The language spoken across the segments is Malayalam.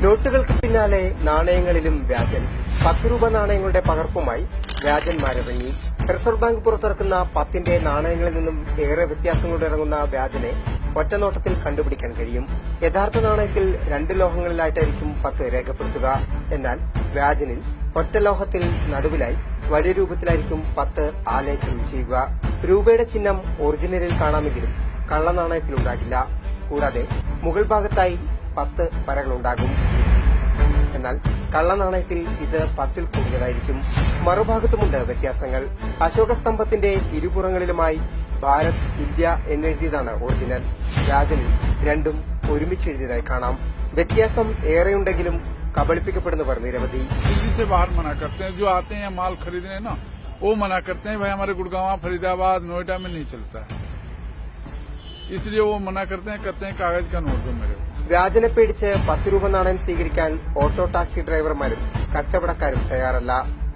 നോട്ടുകൾക്ക് പിന്നാലെ നാണയങ്ങളിലും വ്യാജൻ. പത്ത് രൂപ നാണയങ്ങളുടെ പകർപ്പുമായി വ്യാജന്മാരിറങ്ങി. റിസർവ് ബാങ്ക് പുറത്തിറക്കുന്ന പത്തിന്റെ നാണയങ്ങളിൽ നിന്നും ഏറെ വ്യത്യാസങ്ങളോടെ ഇറങ്ങുന്ന വ്യാജനെ ഒറ്റനോട്ടത്തിൽ കണ്ടുപിടിക്കാൻ കഴിയും. യഥാർത്ഥ നാണയത്തിൽ രണ്ട് ലോഹങ്ങളിലായിട്ടായിരിക്കും പത്ത് രേഖപ്പെടുത്തുക. എന്നാൽ വ്യാജനിൽ ഒറ്റ ലോഹത്തിൽ നടുവിലായി വലിയ രൂപത്തിലായിരിക്കും പത്ത് ആലേഖനം ചെയ്യുക. രൂപയുടെ ചിഹ്നം ഒറിജിനലിൽ കാണാമെങ്കിലും കള്ളനാണയത്തിലുണ്ടാകില്ല. കൂടാതെ മുകൾ ഭാഗത്തായി പത്ത് വരകളുണ്ടാകും എന്നാൽ കള്ളനാണയത്തിൽ ഇത് പത്തിൽ കൂടുതലായിരിക്കും മറുഭാഗത്തുമുണ്ട് വ്യത്യാസങ്ങൾ അശോക സ്തംഭത്തിന്റെ ഇരുപുറങ്ങളിലുമായി ഭാരത് ഇന്ത്യ എന്നെഴുതിയതാണ് ഒറിജിനൽ വ്യാജനിൽ രണ്ടും ഒരുമിച്ച് എഴുതിയതായി കാണാം വ്യത്യാസം ഏറെയുണ്ടെങ്കിലും കബളിപ്പിക്കപ്പെടുന്നവർ നിരവധി दिल्ली से बाहर मना करते हैं जो आते हैं माल खरीदने ना वो मना करते हैं भाई हमारे गुड़गांव फरीदाबाद नोएडा में नहीं चलता है इसलिए वो मना करते हैं कहते हैं कागज का नोट दो मेरे को വ്യാജനെ പേടിച്ച് പത്ത് രൂപ നാണയം സ്വീകരിക്കാൻ ഓട്ടോ ടാക്സി ഡ്രൈവർമാരും കച്ചവടക്കാരും തയ്യാറല്ല.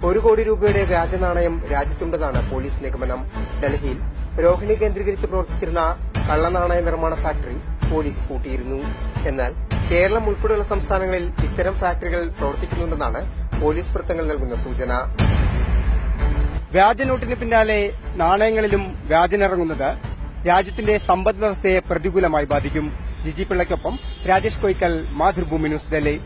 ഒരു കോടി രൂപയുടെ വ്യാജ നാണയം രാജ്യത്തുണ്ടെന്നാണ് പോലീസ് നിഗമനം. ഡൽഹിയിൽ രോഹിണി കേന്ദ്രീകരിച്ച് പ്രവർത്തിച്ചിരുന്ന കള്ളനാണയ നിർമ്മാണ ഫാക്ടറി പോലീസ് പൂട്ടിയിരുന്നു. എന്നാൽ കേരളം ഉൾപ്പെടെയുള്ള സംസ്ഥാനങ്ങളിൽ ഇത്തരം ഫാക്ടറികൾ പ്രവർത്തിക്കുന്നുണ്ടെന്നാണ് പോലീസ് വൃത്തങ്ങൾ നൽകുന്ന സൂചന. വ്യാജനോട്ടിന് പിന്നാലെ നാണയങ്ങളിലും വ്യാജനിറങ്ങുന്നത് രാജ്യത്തിന്റെ സമ്പദ് വ്യവസ്ഥയെ പ്രതികൂലമായി ബാധിക്കും. ജിജി പിള്ളയ്ക്കൊപ്പം രാജേഷ് കൊയ്ക്കൽ മാതൃഭൂമി ന്യൂസ് ഡൽഹി.